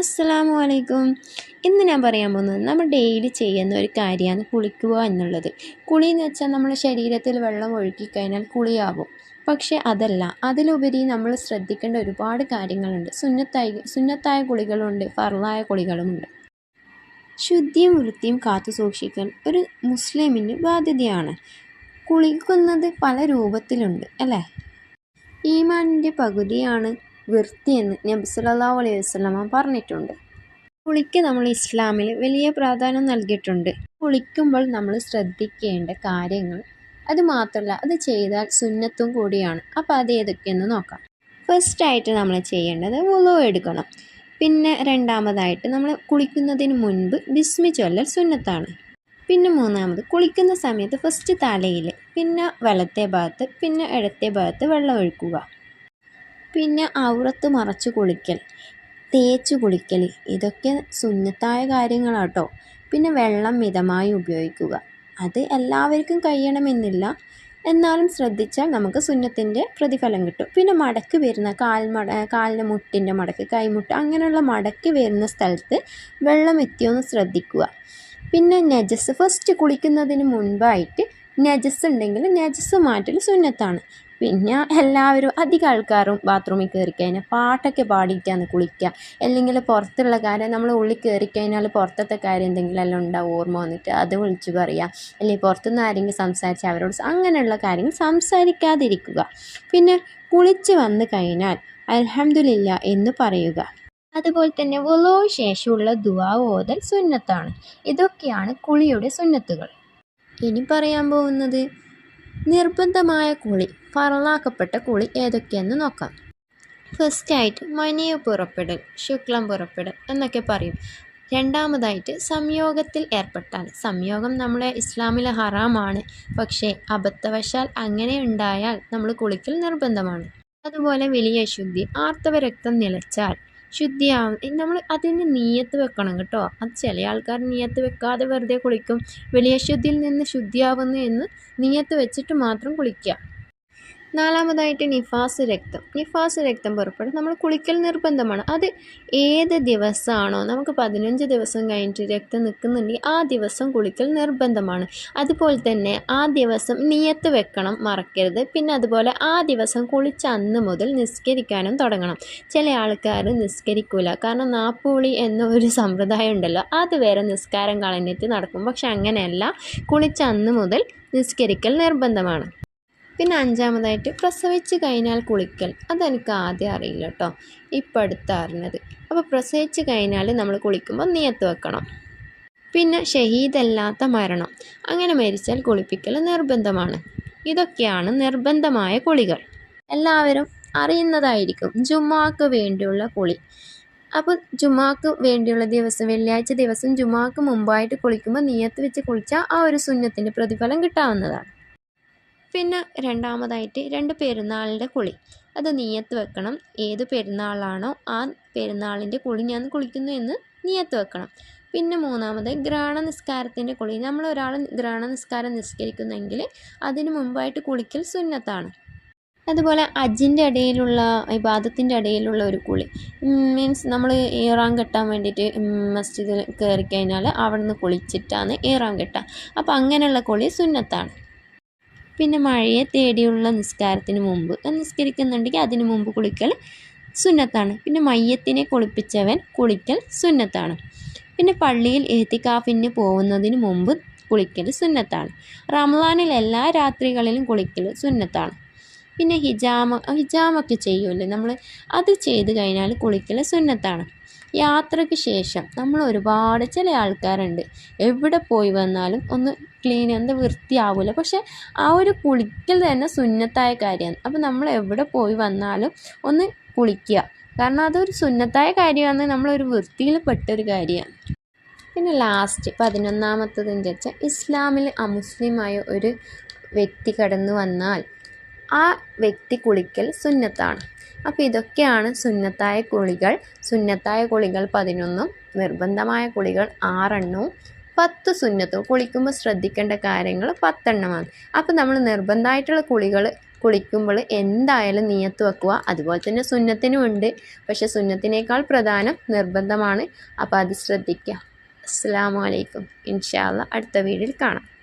അസ്സലാമു അലൈക്കും ഇന്ന് ഞാൻ പറയാൻ പോകുന്നത് നമ്മൾ ഡെയിലി ചെയ്യുന്ന ഒരു കാര്യമാണ് കുളിക്കുക എന്നുള്ളത്. കുളി എന്ന് വെച്ചാൽ നമ്മുടെ ശരീരത്തിൽ വെള്ളം ഒഴുക്കി കഴിഞ്ഞാൽ കുളിയാവും. പക്ഷേ അതല്ല അതിലുപരി നമ്മൾ ശ്രദ്ധിക്കേണ്ട ഒരുപാട് കാര്യങ്ങളുണ്ട്. സുന്നത്തായി സുന്നത്തായ കുളികളുണ്ട് ഫർലായ കുളികളുമുണ്ട്. ശുദ്ധിയും വൃത്തിയും കാത്തു സൂക്ഷിക്കാൻ ഒരു മുസ്ലിമിന് ബാധ്യതയാണ്. കുളിക്കുന്നത് പല രൂപത്തിലുണ്ട് അല്ലേ? ഈമാനിന്റെ പകുതിയാണ് വൃത്തിയെന്ന് നബി സല്ലല്ലാഹു അലൈഹി വസല്ലമ പറഞ്ഞിട്ടുണ്ട്. കുളിക്ക് നമ്മൾ ഇസ്ലാമിൽ വലിയ പ്രാധാന്യം നൽകിയിട്ടുണ്ട്. കുളിക്കുമ്പോൾ നമ്മൾ ശ്രദ്ധിക്കേണ്ട കാര്യങ്ങൾ അത് മാത്രമല്ല അത് ചെയ്താൽ സുന്നത്തും കൂടിയാണ്. അപ്പോൾ അത് ഏതൊക്കെയെന്ന് നോക്കാം. ഫസ്റ്റ് ആയിട്ട് നമ്മൾ ചെയ്യേണ്ടത് വുളു എടുക്കണം. പിന്നെ രണ്ടാമതായിട്ട് നമ്മൾ കുളിക്കുന്നതിന് മുൻപ് ബിസ്മി ചൊല്ലൽ സുന്നത്താണ്. പിന്നെ മൂന്നാമത് കുളിക്കുന്ന സമയത്ത് ഫസ്റ്റ് തലയിൽ പിന്നെ വലത്തെ ഭാഗത്ത് പിന്നെ ഇടത്തെ ഭാഗത്ത് വെള്ളം ഒഴിക്കുക. പിന്നെ ഔറത്ത് മറച്ച് കുളിക്കൽ തേച്ച് കുളിക്കൽ. ഇതൊക്കെ സുന്നത്തായ കാര്യങ്ങളാട്ടോ. പിന്നെ വെള്ളം മിതമായി ഉപയോഗിക്കുക. അത് എല്ലാവർക്കും കഴിയണമെന്നില്ല. എന്നാലും ശ്രദ്ധിച്ചാൽ നമുക്ക് സുന്നത്തിന്റെ പ്രതിഫലം കിട്ടും. പിന്നെ മടക്ക് വരുന്ന കാൽ മട കാലിന്റെ മുട്ടിന്റെ മടക്ക് കൈമുട്ട് അങ്ങനെയുള്ള മടക്ക് വരുന്ന സ്ഥലത്ത് വെള്ളം എത്തിയോന്ന് ശ്രദ്ധിക്കുക. പിന്നെ നജസ്. ഫസ്റ്റ് കുളിക്കുന്നതിന് മുൻപായിട്ട് നജസ് ഉണ്ടെങ്കിൽ നജസ് മാറ്റൽ സുന്നത്താണ്. പിന്നെ എല്ലാവരും അധികം ആൾക്കാരും ബാത്റൂമിൽ കയറി കഴിഞ്ഞാൽ പാട്ടൊക്കെ പാടിയിട്ടാണ് കുളിക്കുക അല്ലെങ്കിൽ പുറത്തുള്ള കാര്യം നമ്മൾ ഉള്ളിൽ കയറി കഴിഞ്ഞാൽ പുറത്തത്തെ കാര്യം എന്തെങ്കിലും എല്ലാം ഉണ്ടാവും ഓർമ്മ വന്നിട്ട് അത് വിളിച്ചു പറയുക അല്ലെങ്കിൽ പുറത്തുനിന്ന് ആരെങ്കിലും സംസാരിച്ച് അവരോട് അങ്ങനെയുള്ള കാര്യങ്ങൾ സംസാരിക്കാതിരിക്കുക. പിന്നെ കുളിച്ച് വന്നു കഴിഞ്ഞാൽ അൽഹംദുലില്ല എന്ന് പറയുക. അതുപോലെ തന്നെ വലോ ശേഷമുള്ള ദുആ ഓതൽ സുന്നത്താണ്. ഇതൊക്കെയാണ് കുളിയുടെ സുന്നത്തുകൾ. ഇനി പറയാൻ പോകുന്നത് നിർബന്ധമായ കുളി പറളാക്കപ്പെട്ട കുളി ഏതൊക്കെയെന്ന് നോക്കാം. ഫസ്റ്റായിട്ട് മനിയ പുറപ്പെടൽ ശുക്ലം പുറപ്പെടൽ എന്നൊക്കെ പറയും. രണ്ടാമതായിട്ട് സംയോഗത്തിൽ ഏർപ്പെട്ടാൽ സംയോഗം നമ്മളെ ഇസ്ലാമിലെ ഹറാമാണ് പക്ഷേ അബദ്ധവശാൽ അങ്ങനെ ഉണ്ടായാൽ നമ്മൾ കുളിക്കൽ നിർബന്ധമാണ്. അതുപോലെ വലിയ ശുദ്ധി ആർത്തവ രക്തം നിലച്ചാൽ ശുദ്ധിയാവും. നമ്മൾ അതിന് നീയത്ത് വെക്കണം കേട്ടോ. അത് ചില ആൾക്കാർ നീയത്ത് വെക്കാതെ വെറുതെ കുളിക്കും. വലിയ ശുദ്ധിയിൽ നിന്ന് ശുദ്ധിയാവുന്നു എന്ന് നീയത്ത് വെച്ചിട്ട് മാത്രം കുളിക്കുക നാലാമതായിട്ട് നിഫാസ് രക്തം. നിഫാസ് രക്തം പുറപ്പെടും. നമ്മൾ കുളിക്കൽ നിർബന്ധമാണ്. അത് ഏത് ദിവസമാണോ നമുക്ക് പതിനഞ്ച് ദിവസം കഴിഞ്ഞിട്ട് രക്തം നിൽക്കുന്നുണ്ടെങ്കിൽ ആ ദിവസം കുളിക്കൽ നിർബന്ധമാണ്. അതുപോലെ തന്നെ ആ ദിവസം നിയത്ത് വെക്കണം മറക്കരുത്. പിന്നെ അതുപോലെ ആ ദിവസം കുളിച്ച അന്ന് മുതൽ നിസ്കരിക്കാനും തുടങ്ങണം. ചില ആൾക്കാർ നിസ്കരിക്കൂല. കാരണം നാപ്പുളി എന്ന ഒരു സമ്പ്രദായം ഉണ്ടല്ലോ. അത് വേറെ നിസ്കാരം കളഞ്ഞിട്ട് നടക്കും. പക്ഷെ അങ്ങനെയല്ല. കുളിച്ച അന്ന് മുതൽ നിസ്കരിക്കൽ നിർബന്ധമാണ്. പിന്നെ അഞ്ചാമതായിട്ട് പ്രസവിച്ച് കഴിഞ്ഞാൽ കുളിക്കൽ. അതെനിക്ക് ആദ്യം അറിയില്ല കേട്ടോ ഇപ്പം അടുത്ത് അറിഞ്ഞത്. അപ്പോൾ പ്രസവിച്ച് കഴിഞ്ഞാൽ നമ്മൾ കുളിക്കുമ്പോൾ നീയത്ത് വെക്കണം. പിന്നെ ഷഹീദല്ലാത്ത മരണം. അങ്ങനെ മരിച്ചാൽ കുളിപ്പിക്കൽ നിർബന്ധമാണ്. ഇതൊക്കെയാണ് നിർബന്ധമായ കുളികൾ. എല്ലാവരും അറിയുന്നതായിരിക്കും ജുമാക്ക് വേണ്ടിയുള്ള കുളി. അപ്പോൾ ജുമാക്ക് വേണ്ടിയുള്ള ദിവസം വെള്ളിയാഴ്ച ദിവസം ജുമാക്ക് മുമ്പായിട്ട് കുളിക്കുമ്പോൾ നീയത്ത് വെച്ച് കുളിച്ചാൽ ആ ഒരു സുന്നത്തിന്റെ പ്രതിഫലം കിട്ടാവുന്നതാണ്. പിന്നെ രണ്ടാമതായിട്ട് രണ്ട് പെരുന്നാളിന്റെ കുളി. അത് നീയത്ത് വെക്കണം. ഏത് പെരുന്നാളാണോ ആ പെരുന്നാളിന്റെ കുളി ഞാൻ കുളിക്കുന്നു എന്ന് നീയത്ത് വെക്കണം. പിന്നെ മൂന്നാമത് ഗ്രാണ നിസ്കാരത്തിന്റെ കുളി. നമ്മൾ ഒരാൾ ഗ്രാണ നിസ്കാരം നിസ്കരിക്കുന്നെങ്കിൽ അതിന് മുമ്പായിട്ട് കുളിക്കൽ സുന്നത്താണ്. അതുപോലെ അജിന്റെ ഇടയിലുള്ള ഇബാദത്തിന്റെ ഇടയിലുള്ള ഒരു കുളി. മീൻസ് നമ്മൾ ഏറാൻ കെട്ടാൻ വേണ്ടിയിട്ട് മസ്ജിദിൽ കയറി കഴിഞ്ഞാൽ അവിടെ നിന്ന് കുളിച്ചിട്ടാണ് ഏറാൻ കെട്ടുക. അപ്പോൾ അങ്ങനെയുള്ള കുളി സുന്നത്താണ്. പിന്നെ മഴയെ തേടിയുള്ള നിസ്കാരത്തിന് മുമ്പ്. നിസ്കരിക്കുന്നുണ്ടെങ്കിൽ അതിന് മുമ്പ് കുളിക്കൽ സുന്നത്താണ്. പിന്നെ മയ്യത്തിനെ കുളിപ്പിച്ചവൻ കുളിക്കൽ സുന്നത്താണ്. പിന്നെ പള്ളിയിൽ എഹ്തിക്കാഫിന് പോകുന്നതിന് മുമ്പ് കുളിക്കൽ സുന്നത്താണ്. റംലാനിൽ എല്ലാ രാത്രികളിലും കുളിക്കൽ സുന്നത്താണ്. പിന്നെ ഹിജാമ ഹിജാമൊക്കെ ചെയ്യുമല്ലേ. നമ്മൾ അത് ചെയ്ത് കഴിഞ്ഞാൽ കുളിക്കൽ സുന്നത്താണ്. യാത്രയ്ക്ക് ശേഷം നമ്മൾ ഒരുപാട് ചില ആൾക്കാരുണ്ട്. എവിടെ പോയി വന്നാലും ഒന്ന് ക്ലീൻ എന്താ വൃത്തിയാവില്ല പക്ഷെ ആ ഒരു കുളിക്കൽ തന്നെ സുന്നത്തായ കാര്യമാണ്. അപ്പോൾ നമ്മൾ എവിടെ പോയി വന്നാലും ഒന്ന് കുളിക്കുക. കാരണം അതൊരു സുന്നത്തായ കാര്യമാണ്. നമ്മളൊരു വൃത്തിയിൽ പെട്ടൊരു കാര്യമാണ്. പിന്നെ ലാസ്റ്റ് പതിനൊന്നാമത്തതെന്ന് വെച്ചാൽ ഇസ്ലാമിൽ അമുസ്ലിമായ ഒരു വ്യക്തി കടന്നു വന്നാൽ ആ വ്യക്തി കുളിക്കൽ സുന്നത്താണ്. അപ്പോൾ ഇതൊക്കെയാണ് സുന്നത്തായ കുളികൾ. സുന്നത്തായ കുളികൾ പതിനൊന്നും നിർബന്ധമായ കുളികൾ ആറെണ്ണവും പത്ത് സുന്നത്തും. കുളിക്കുമ്പോൾ ശ്രദ്ധിക്കേണ്ട കാര്യങ്ങൾ പത്തെണ്ണമാണ്. അപ്പോൾ നമ്മൾ നിർബന്ധമായിട്ടുള്ള കുളികൾ കുളിക്കുമ്പോൾ എന്തായാലും നീയത്ത് വെക്കുക. അതുപോലെ തന്നെ സുന്നത്തിനും ഉണ്ട്. പക്ഷെ സുന്നത്തിനേക്കാൾ പ്രധാനം നിർബന്ധമാണ്. അപ്പോൾ അത് ശ്രദ്ധിക്കുക. അസ്സാം വലൈക്കും ഇൻഷാല്ല അടുത്ത വീഡിയോയിൽ കാണാം.